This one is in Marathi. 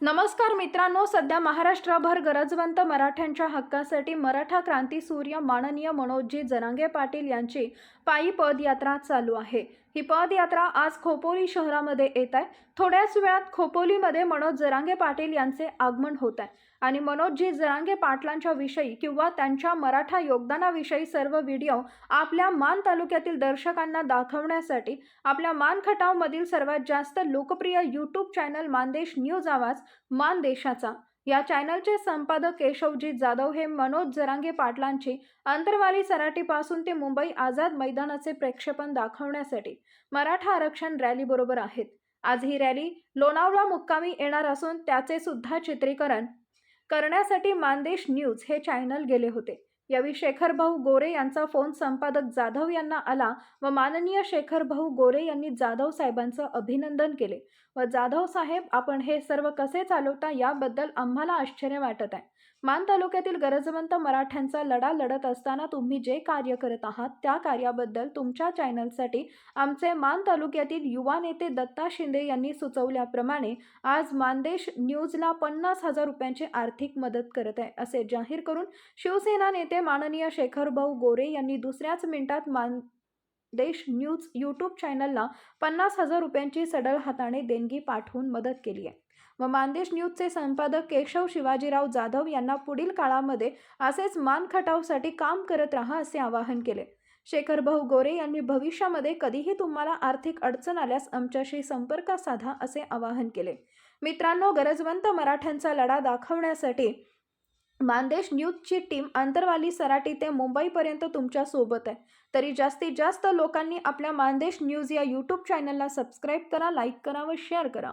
नमस्कार मित्रांनो सध्या महाराष्ट्रभर गरजवंत मराठ्यांच्या हक्कासाठी मराठा क्रांती सूर्य माननीय मनोजजी जरांगे पाटील यांची पायी पदयात्रा चालू आहे. ही पदयात्रा आज खोपोली शहरामध्ये येत आहे. थोड्याच वेळात खोपोलीमध्ये मनोज जरांगे पाटील यांचे आगमन होत आहे. आणि मनोजजी जरांगे पाटलांच्या विषयी किंवा त्यांच्या मराठा योगदानाविषयी सर्व व्हिडिओ आपल्या मान तालुक्यातील दर्शकांना दाखवण्यासाठी आपल्या मान खटावमधील सर्वात जास्त लोकप्रिय यूट्यूब चॅनल मानदेश न्यूज आवाज मान देशाचा. या चॅनलचे संपादक केशवजी जाधव हे मनोज जरांगे पाटलांची अंतरवाली सराटीपासून ते मुंबई आझाद मैदानाचे प्रक्षेपण दाखवण्यासाठी मराठा आरक्षण रॅली बरोबर आहेत. आज ही रॅली लोणावळा मुक्कामी येणार असून त्याचे सुद्धा चित्रीकरण करण्यासाठी मानदेश न्यूज हे चॅनल गेले होते. यावेळी शेखर भाऊ गोरे यांचा फोन संपादक जाधव यांना आला व माननीय शेखर भाऊ गोरे यांनी जाधव साहेबांचं अभिनंदन केले. व जाधव साहेब आपण हे सर्व कसे चालवता याबद्दल आम्हाला आश्चर्य वाटत आहे. मान तालुक्यातील गरजवंत मराठ्यांचा लढा लढत असताना तुम्ही जे कार्य करत आहात त्या कार्याबद्दल तुमच्या चॅनलसाठी आमचे मान तालुक्यातील युवा नेते दत्ता शिंदे यांनी सुचवल्याप्रमाणे आज मानदेश न्यूजला पन्नास हजार रुपयांची आर्थिक मदत करत आहे असे जाहीर करून शिवसेना नेते माननीय शेखरभाऊ गोरे यांनी दुसऱ्याच मिनिटात मान देश न्यूज यूट्यूब चॅनलला पन्नास हजार रुपयांची सडळ हाताने देणगी पाठवून मदत केली आहे. व मानदेश न्यूजचे संपादक केशव शिवाजीराव जाधव यांना पुढील काळामध्ये असेच मान खटावसाठी काम करत राहा असे आवाहन केले. शेखर भाऊ गोरे यांनी भविष्यामध्ये कधीही तुम्हाला आर्थिक अडचण आल्यास आमच्याशी संपर्क साधा असे आवाहन केले. मित्रांनो गरजवंत मराठ्यांचा लढा दाखवण्यासाठी मानदेश न्यूजची टीम आंतरवाली सराटी ते मुंबईपर्यंत तुमच्यासोबत आहे. तरी जास्तीत जास्त लोकांनी आपल्या मानदेश न्यूज या यूट्यूब चॅनलला सबस्क्राईब करा लाईक करा व शेअर करा.